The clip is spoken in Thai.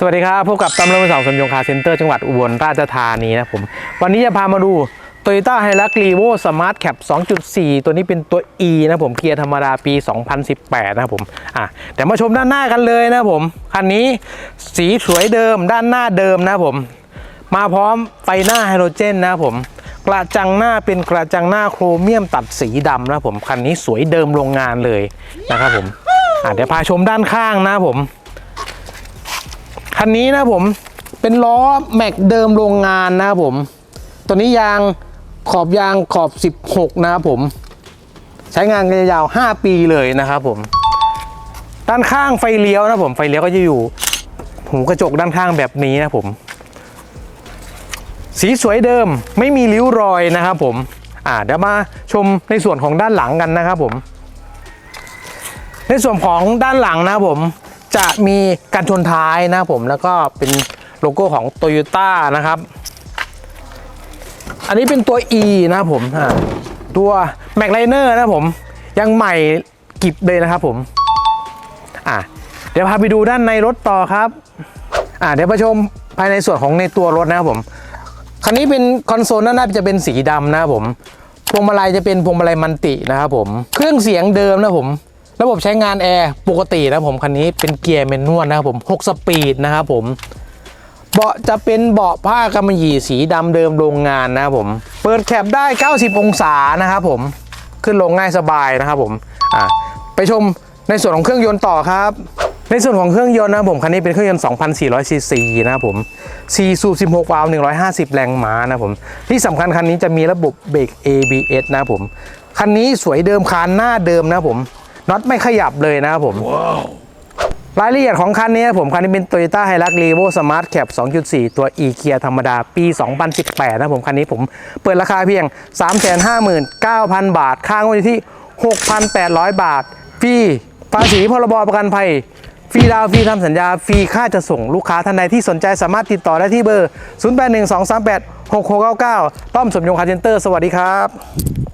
สวัสดีครับพบกับตำรวจสองสมยงคาร์เซ็นเตอร์จังหวัดอุบลราชธานีนะผม วันนี้จะพามาดู Toyota h i l u x r e v o Smart Cap 2.4 ตัวนี้เป็นตัว E นะผมเกียร์ธรรมดาปี 2018 นะครับผมอะแต่มาชมด้านหน้ากันเลยนะผม คันนี้สีสวยเดิมด้านหน้าเดิมนะผม มาพร้อมไฟหน้าไฮโดรเจนนะผมกระจังหน้าเป็นกระจังหน้าโครเมียมตัดสีดำนะผมคันนี้สวยเดิมโรงงานเลยนะครับผมอะเดี๋ยวพาชมด้านข้างนะผม คันนี้นะผมเป็นล้อแม็กเดิมโรงงานนะครับผม ตัวนี้ยางขอบยางขอบ 16 นะครับผม ใช้งานกันยาว 5 ปีเลยนะครับผม ด้านข้างไฟเลี้ยวนะผมไฟเลี้ยวก็จะอยู่หูกระจกด้านข้างแบบนี้นะผม สีสวยเดิมไม่มีริ้วรอยนะครับผมอ่าเดี๋ยวมาชมในส่วนของด้านหลังกันนะครับผม ในส่วนของด้านหลังนะครับผม จะมีการชนท้ายนะผมแล้วก็เป็นโลโก้ของ t o y ยต้นะครับ อันนี้เป็นตัว E นะผมตัว m a c l i n e r นะครับผมยังใหม่กิบเลยนะครับผมอะเดี๋ยวพาไปดูด้านในรถต่อครับอะเดี๋ยวมาชมภายในส่วนของในตัวรถนะครับผมคันนี้เป็นคอนโซลด้านหน้าจะเป็นสีดำนะครับผมพวงมาลัยจะเป็นพวงมาลัยมันตินะครับผม เครื่องเสียงเดิมนะผม ระบบใช้งานแอร์ปกตินะผมคันนี้เป็นเกียร์แมนนวลนะครับผม6สปีดนะครับผมเบาะจะเป็นเบาะผ้ากำมะหยี่สีดำเดิมโรงงานนะครับผม เปิดแคปได้ 90 องศานะครับผมขึ้นลงง่ายสบายนะครับผมอะไปชมในส่วนของเครื่องยนต์ต่อครับ ในส่วนของเครื่องยนต์นะผมคันนี้เป็นเครื่องยนต์ 2,400ซีซีนะครับผม4สูบ16วาล์ว150 แรงม้านะครับผมที่สำคัญคันนี้จะมีระบบเบรก ABS นะครับผมคันนี้สวยเดิมคานหน้าเดิมนะครับผม น็อตไม่ขยับเลยนะครับผมรายละเอียดของคันนี้นะครับผมคันนี้เป็น Toyota Hilux Revo Smart Cap 2.4 ตัว e เกียร์ธรรมดาปี 2018 นะครับผมคันนี้ผมเปิดราคาเพียง 359,000 บาท ค่างวดอยู่ที่ 6,800 บาท ฟรีภาษีพรบประกันภัย ฟรีดาวน์ฟรีทำสัญญา ฟรีค่าจะส่งลูกค้าท่านใดที่สนใจสามารถติดต่อได้ที่เบอร์ 0812386699 ต้อมสมยงคาร์เจนเตอร์ สวัสดีครับ